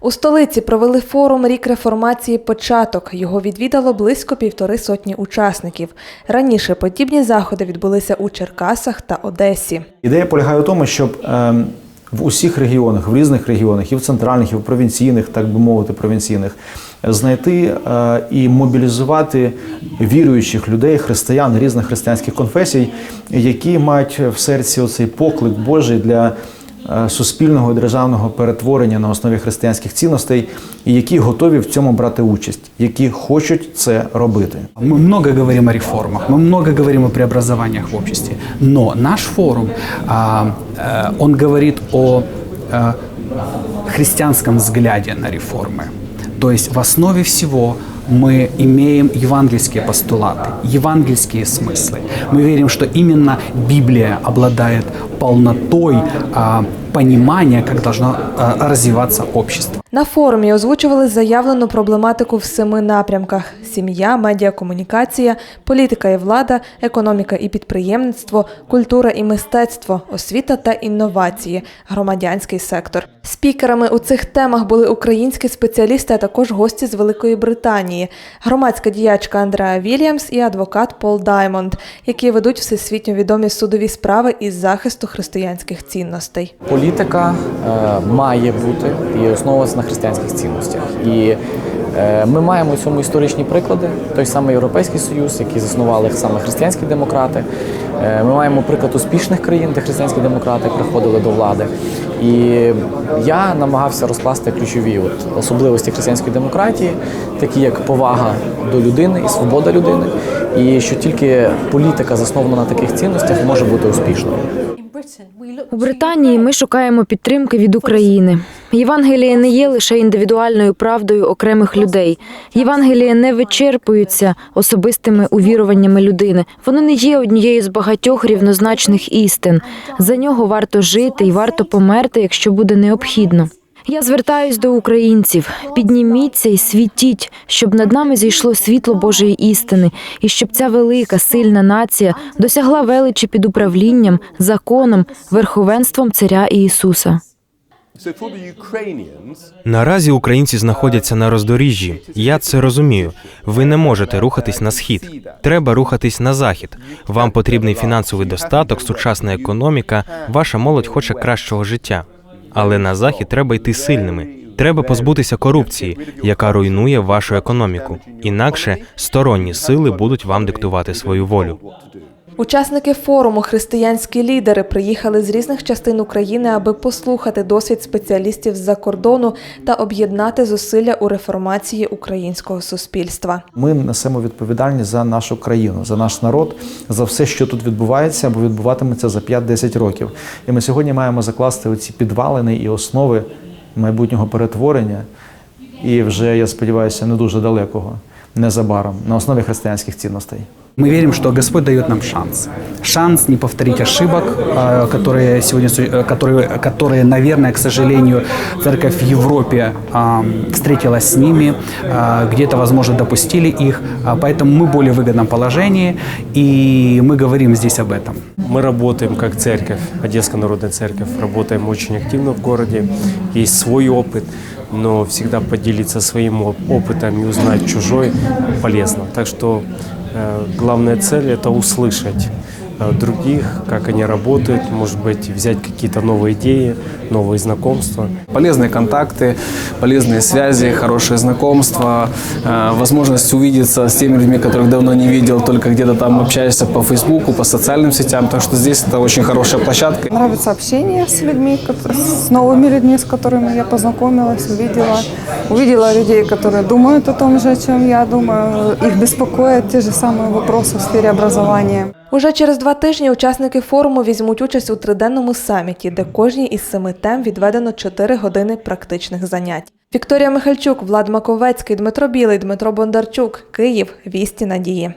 У столиці провели форум Рік реформації Початок. Його відвідало близько півтори сотні учасників. Раніше подібні заходи відбулися у Черкасах та Одесі. Ідея полягає в тому, щоб ем, в усіх регіонах, в різних регіонах, і в центральних, і в провінційних, так би мовити, провінційних, знайти е, і мобілізувати віруючих людей, християн різних християнських конфесій, які мають в серці оцей поклик Божий для е, суспільного і державного перетворення на основі християнських цінностей, і які готові в цьому брати участь, які хочуть це робити. Мы много говорим о реформах, мы много говорим о преобразованиях в обществе, но наш форум, а, э, он говорит о э, христианском взгляде на реформы. То есть в основе всего Мы имеем евангельские постулаты, евангельские смыслы. Мы верим, что именно Библия обладает полнотой а, понимания, как должно а, развиваться общество. На форумі озвучували заявлену проблематику в семи напрямках: сім'я, медіакомунікація, політика і влада, економіка і підприємництво, культура і мистецтво, освіта та інновації, громадянський сектор. Спікерами у цих темах були українські спеціалісти, а також гості з Великої Британії, громадська діячка Андреа Вільямс і адвокат Пол Даймонд, які ведуть всесвітньо відомі судові справи із захисту християнських цінностей. Політика е, має бути і основуватися на християнських цінностях. І е, ми маємо у цьому історичні приклади. Той самий Європейський Союз, який заснували саме християнські демократи. Е, ми маємо приклад успішних країн, де християнські демократи приходили до влади. І я намагався розкласти ключові от, особливості християнської демократії, такі як повага до людини і свобода людини, і що тільки політика, заснована на таких цінностях, може бути успішною. У Британії ми шукаємо підтримки від України. Євангеліє не є лише індивідуальною правдою окремих людей. Євангеліє не вичерпуються особистими увіруваннями людини. Воно не є однією з багатьох рівнозначних істин. За нього варто жити і варто померти, якщо буде необхідно. Я звертаюсь до українців: підніміться і світіть, щоб над нами зійшло світло Божої істини, і щоб ця велика сильна нація досягла величі під управлінням, законом, верховенством царя Ісуса. Наразі українці знаходяться на роздоріжжі. Я це розумію. Ви не можете рухатись на схід. Треба рухатись на захід. Вам потрібний фінансовий достаток, сучасна економіка. Ваша молодь хоче кращого життя. Але на захід треба йти сильними. Треба позбутися корупції, яка руйнує вашу економіку. Інакше сторонні сили будуть вам диктувати свою волю. Учасники форуму Християнські лідери приїхали з різних частин України, аби послухати досвід спеціалістів з-за кордону та об'єднати зусилля у реформації українського суспільства. Ми несемо відповідальність за нашу країну, за наш народ, за все, що тут відбувається або відбуватиметься за 5-10 років. І ми сьогодні маємо закласти оці підвалини і основи майбутнього перетворення, і вже я сподіваюся, не дуже далекого, незабаром на основі християнських цінностей. Мы верим, что Господь дает нам шанс. Шанс не повторить ошибок, э, которые сегодня, э, которые, которые, наверное, к сожалению, церковь в Европе а, встретилась с ними, а, где-то, возможно, допустили их. А, Поэтому мы в более выгодном положении, и мы говорим здесь об этом. Мы работаем как церковь, Одесская народная церковь, работаем очень активно в городе, есть свой опыт, но всегда поделиться своим оп- опытом и узнать чужой полезно. Так что главная цель – это услышать э, Других, как они работают, может быть, взять какие-то новые идеи, новые знакомства. Полезные контакты, полезные связи, хорошие знакомства, э, возможность увидеться с теми людьми, которых давно не видел, только где-то там общаешься по Фейсбуку, по социальным сетям. Так что здесь это очень хорошая площадка. Нравится общение с людьми, с новыми людьми, с которыми я познакомилась, увидела. Увидела людей, которые думают о том же, о чем я думаю. Их беспокоят те же самые вопросы в сфере образования. Уже через два тижні учасники форуму візьмуть участь у триденному саміті, де кожній із семи тем відведено 4 години практичних занять. Вікторія Михальчук, Влад Маковецький, Дмитро Білий, Дмитро Бондарчук, Київ, Вісті Надії.